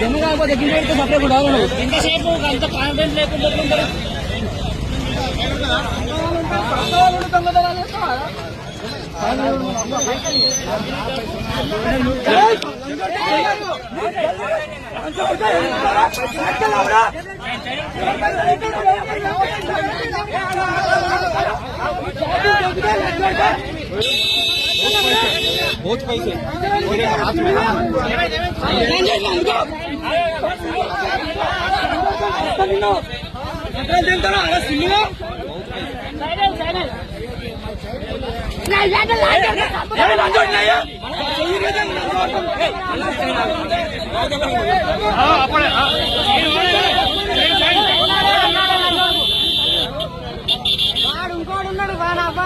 జమ్ము కాకపోతే గిన్నె పెడితే సపరేట్ కూడా ఇంతసేపు అంత కాన్ఫిడెన్స్ లేకుండా ఎట్లుంటారు? వాడు ఇంకోడు ఉన్నాడు వాడు అబ్బా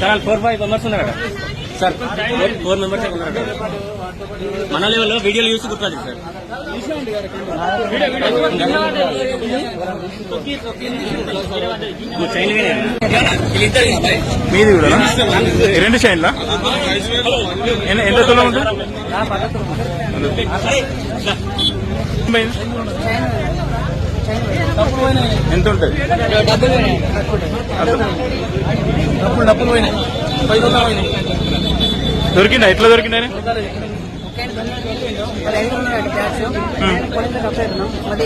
సార్ ఫోర్ ఫైవ్ మెంబర్స్ ఉన్నారట. సార్ ఫోర్ మెంబర్స్ ఉన్నారట. మన లెవెల్లో వీడియోలు చూసి గుర్తుంది సార్. మీది కూడా రెండు చైన్లా ఎంత దూరం ఉంటుంది? ఎంత ఉంటుంది డబ్బులు పోయినాయి. డబ్బులు దొరికిందా? ఎట్లా దొరికిందని? మరి